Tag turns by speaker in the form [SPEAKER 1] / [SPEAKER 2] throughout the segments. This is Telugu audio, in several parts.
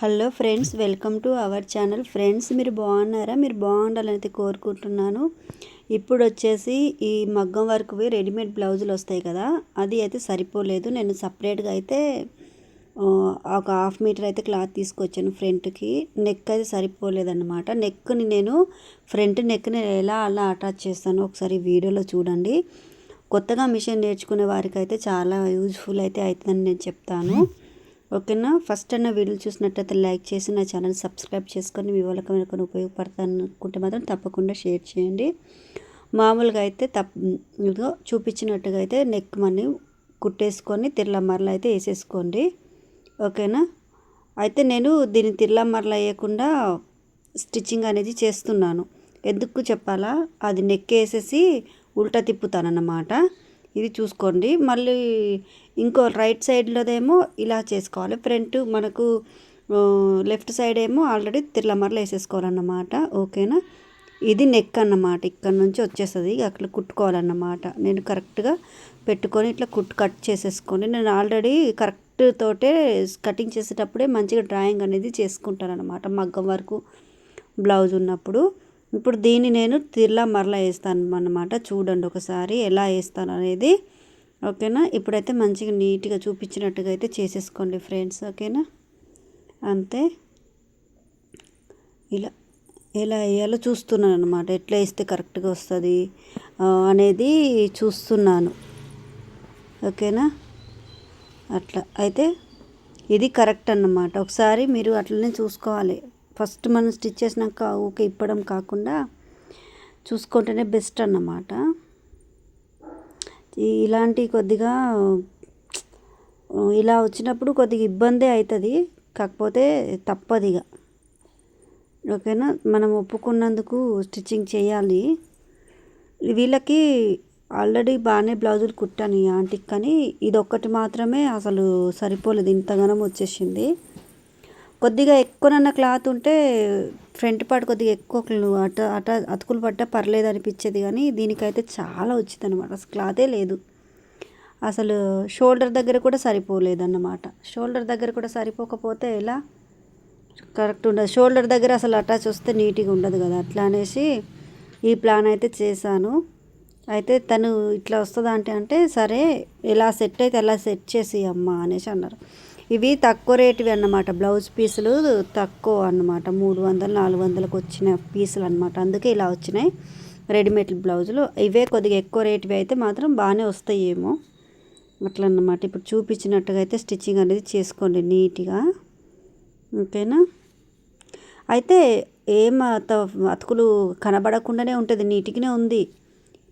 [SPEAKER 1] Hello friends welcome to our channel. Friends మీరు బాగున్నారా? మీరు బాగుండాలని అయితే కోరుకుంటున్నాను. ఇప్పుడు వచ్చేసి ఈ మగ్గం వర్క్వి రెడీమేడ్ బ్లౌజులు వస్తాయి కదా అది అయితే సరిపోలేదు. నేను సపరేట్గా అయితే ఒక హాఫ్ మీటర్ అయితే క్లాత్ తీసుకొచ్చాను ఫ్రంట్కి. నెక్ అయితే సరిపోలేదన్నమాట. నెక్ని నేను ఫ్రంట్ నెక్ని ఎలా అలా అటాచ్ చేస్తాను ఒకసారి వీడియోలో చూడండి. కొత్తగా మిషన్ నేర్చుకునే వారికి అయితే చాలా యూజ్ఫుల్ అయితే అవుతుందని నేను చెప్తాను. ఓకేనా? ఫస్ట్ అన్న వీడియో చూసినట్టయితే లైక్ చేసి నా ఛానల్ సబ్స్క్రైబ్ చేసుకొని మీ వాళ్ళకి ఎవరికైనా ఉపయోగపడతాను అనుకుంటే మాత్రం తప్పకుండా షేర్ చేయండి. మామూలుగా అయితే తప్ ఇదిగో చూపించినట్టుగా అయితే నెక్ మనీ కుట్టేసుకొని తిర్లమరలు అయితే వేసేసుకోండి. ఓకేనా? అయితే నేను దీన్ని తిర్లమరలు వేయకుండా స్టిచ్చింగ్ అనేది చేస్తున్నాను. ఎందుకు చెప్పాలా? అది నెక్ వేసేసి ఉల్టా తిప్పుతానన్నమాట. ఇది చూసుకోండి. మళ్ళీ ఇంకో రైట్ సైడ్లోదేమో ఇలా చేసుకోవాలి. ఫ్రంట్ మనకు లెఫ్ట్ సైడ్ ఏమో ఆల్రెడీ తిర్లమరలు వేసేసుకోవాలన్నమాట. ఓకేనా? ఇది నెక్ అన్నమాట. ఇక్కడ నుంచి వచ్చేస్తుంది. అక్కడ కుట్టుకోవాలన్నమాట. నేను కరెక్ట్గా పెట్టుకొని ఇట్లా కుట్టు కట్ చేసేసుకోండి. నేను ఆల్రెడీ కరెక్ట్ తోటే కటింగ్ చేసేటప్పుడే మంచిగా డ్రాయింగ్ అనేది చేసుకుంటాను అనమాట మగ్గం వరకు బ్లౌజ్ ఉన్నప్పుడు. ఇప్పుడు దీన్ని నేను తిరలా మరలా వేస్తాను అన్నమాట. చూడండి ఒకసారి ఎలా వేస్తాను అనేది. ఓకేనా? ఇప్పుడైతే మంచిగా నీట్గా చూపించినట్టుగా అయితే చేసేసుకోండి ఫ్రెండ్స్. ఓకేనా? అంతే. ఇలా ఎలా వేయాలో చూస్తున్నాను అనమాట ఎట్లా వేస్తే కరెక్ట్గా వస్తుంది అనేది చూస్తున్నాను. ఓకేనా? అట్లా. అయితే ఇది కరెక్ట్ అన్నమాట. ఒకసారి మీరు అట్లనే చూసుకోవాలి. ఫస్ట్ మనం స్టిచ్ చేసినాక ఊకే ఇప్పడం కాకుండా చూసుకుంటేనే బెస్ట్ అన్నమాట. ఇలాంటి కొద్దిగా ఇలా వచ్చినప్పుడు కొద్దిగా ఇబ్బందే అవుతుంది కాకపోతే తప్పదిగా. ఓకేనా? మనం ఒప్పుకున్నందుకు స్టిచ్చింగ్ చేయాలి. వీళ్ళకి ఆల్రెడీ బాగానే బ్లౌజులు కుట్టాను ఈ ఆంటీకి కానీ ఇది ఒక్కటి మాత్రమే అసలు సరిపోలేదు. ఇంతగానం వచ్చేసింది. కొద్దిగా ఎక్కువనన్న క్లాత్ ఉంటే ఫ్రంట్ పార్ట్ కొద్దిగా ఎక్కువ అట అట అతుకులు పట్ట పర్లేదు అనిపించేది కానీ దీనికైతే చాలా వచ్చింది అనమాట అసలు క్లాతే లేదు. అసలు షోల్డర్ దగ్గర కూడా సరిపోలేదన్నమాట. షోల్డర్ దగ్గర కూడా సరిపోకపోతే ఎలా? కరెక్ట్ ఉండదు. షోల్డర్ దగ్గర అసలు అటాచ్ వస్తే నీట్గా ఉండదు కదా. అట్లా అనేసి ఈ ప్లాన్ అయితే చేశాను. అయితే తను ఇట్లా వస్తుందా అంటే అంటే సరే ఎలా సెట్ అయితే ఎలా సెట్ చేసి అమ్మ అనేసి అన్నారు. ఇవి తక్కువ రేటువి అన్నమాట. బ్లౌజ్ పీసులు తక్కువ అన్నమాట. మూడు వందలు నాలుగు వందలకు వచ్చిన పీసులు అన్నమాట. అందుకే ఇలా వచ్చినాయి రెడీమేడ్ బ్లౌజులు. ఇవే కొద్దిగా ఎక్కువ రేటువి అయితే మాత్రం బాగానే వస్తాయేమో. అట్లా అన్నమాట ఇప్పుడు చూపించినట్టుగా అయితే స్టిచ్చింగ్ అనేది చేసుకోండి నీట్గా. ఓకేనా? అయితే ఏం అత అతుకులు కనబడకుండానే ఉంటుంది. నీట్గానే ఉంది.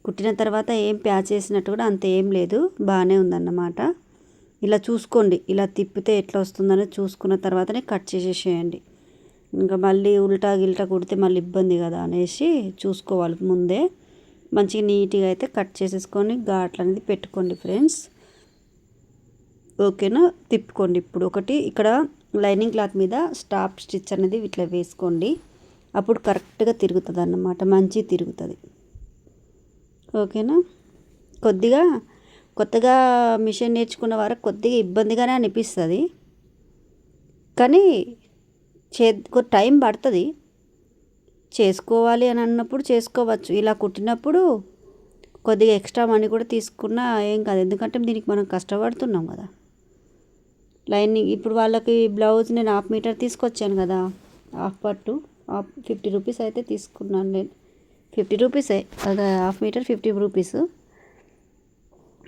[SPEAKER 1] కుట్టిన తర్వాత ఏం ప్యాచ్ చేసినట్టు కూడా అంత ఏం లేదు. బాగానే ఉందన్నమాట. ఇలా చూసుకోండి. ఇలా తిప్పితే ఎట్లా వస్తుందని చూసుకున్న తర్వాతనే కట్ చేసేసేయండి. ఇంకా మళ్ళీ ఉల్టా గిల్టా కుడితే మళ్ళీ ఇబ్బంది కదా అనేసి చూసుకోవాలి ముందే. మంచిగా నీట్గా అయితే కట్ చేసేసుకొని ఘాట్లు అనేది పెట్టుకోండి ఫ్రెండ్స్. ఓకేనా? తిప్పుకోండి ఇప్పుడు. ఒకటి ఇక్కడ లైనింగ్ క్లాత్ మీద స్టాప్ స్టిచ్ అనేది ఇట్లా వేసుకోండి. అప్పుడు కరెక్ట్గా తిరుగుతుంది అన్నమాట మంచి తిరుగుతుంది. ఓకేనా? కొద్దిగా కొత్తగా మిషన్ నేర్చుకున్న వారికి కొద్దిగా ఇబ్బందిగానే అనిపిస్తుంది. కానీ చే టైం పడుతుంది. చేసుకోవాలి అని అన్నప్పుడు చేసుకోవచ్చు. ఇలా కుట్టినప్పుడు కొద్దిగా ఎక్స్ట్రా మనీ కూడా తీసుకున్నా ఏం కాదు. ఎందుకంటే దీనికి మనం కష్టపడుతున్నాం కదా. లైనింగ్ ఇప్పుడు వాళ్ళకి బ్లౌజ్ నేను హాఫ్ మీటర్ తీసుకొచ్చాను కదా. హాఫ్ పట్టు హాఫ్ ఫిఫ్టీ రూపీస్ అయితే తీసుకున్నాను నేను. ఫిఫ్టీ రూపీసే అదే హాఫ్ మీటర్ ఫిఫ్టీ రూపీస్.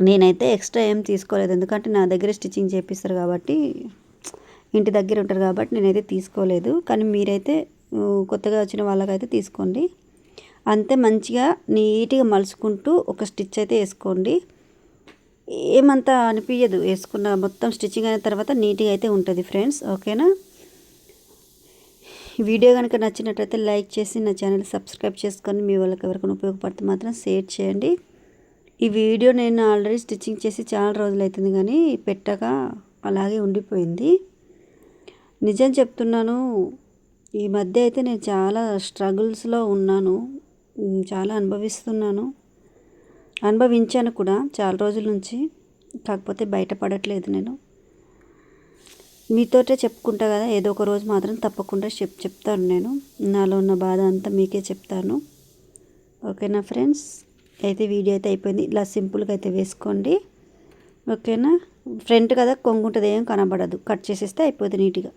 [SPEAKER 1] నేనైతే ఎక్స్ట్రా ఏం తీసుకోలేదు. ఎందుకంటే నా దగ్గర స్టిచ్చింగ్ చేపిస్తారు కాబట్టి ఇంటి దగ్గర ఉంటారు కాబట్టి నేనైతే తీసుకోలేదు. కానీ మీరైతే కొత్తగా వచ్చిన వాళ్ళకైతే తీసుకోండి. అంతే మంచిగా నీట్గా మలుచుకుంటూ ఒక స్టిచ్ అయితే వేసుకోండి. ఏమంతా అనిపించదు వేసుకున్న మొత్తం స్టిచ్చింగ్ అయిన తర్వాత నీట్గా అయితే ఉంటుంది ఫ్రెండ్స్. ఓకేనా? వీడియో కనుక నచ్చినట్లయితే లైక్ చేసి నా ఛానల్ సబ్స్క్రైబ్ చేసుకొని మీ వాళ్ళకి ఎవరికైనా ఉపయోగపడితే మాత్రం షేర్ చేయండి. ఈ వీడియో నేను ఆల్రెడీ స్టిచ్చింగ్ చేసి చాలా రోజులు అవుతుంది కానీ పెట్టక అలాగే ఉండిపోయింది. నిజం చెప్తున్నాను ఈ మధ్య అయితే నేను చాలా స్ట్రగుల్స్లో ఉన్నాను చాలా అనుభవిస్తున్నాను. అనుభవించాను కూడా చాలా రోజుల నుంచి కాకపోతే బయటపడట్లేదు నేను. మీతోటే చెప్పుకుంటా కదా ఏదో ఒక రోజు మాత్రం తప్పకుండా చెప్ చెప్తాను నేను. నాలో ఉన్న బాధ అంతా మీకే చెప్తాను. ఓకేనా ఫ్రెండ్స్? అయితే వీడియో అయితే అయిపోయింది. ఇలా సింపుల్గా అయితే వేసుకోండి. ఓకేనా? ఫ్రంట్ కదా కొంగుంటుంది ఏం కనబడదు. కట్ చేసేస్తే అయిపోతుంది నీట్గా.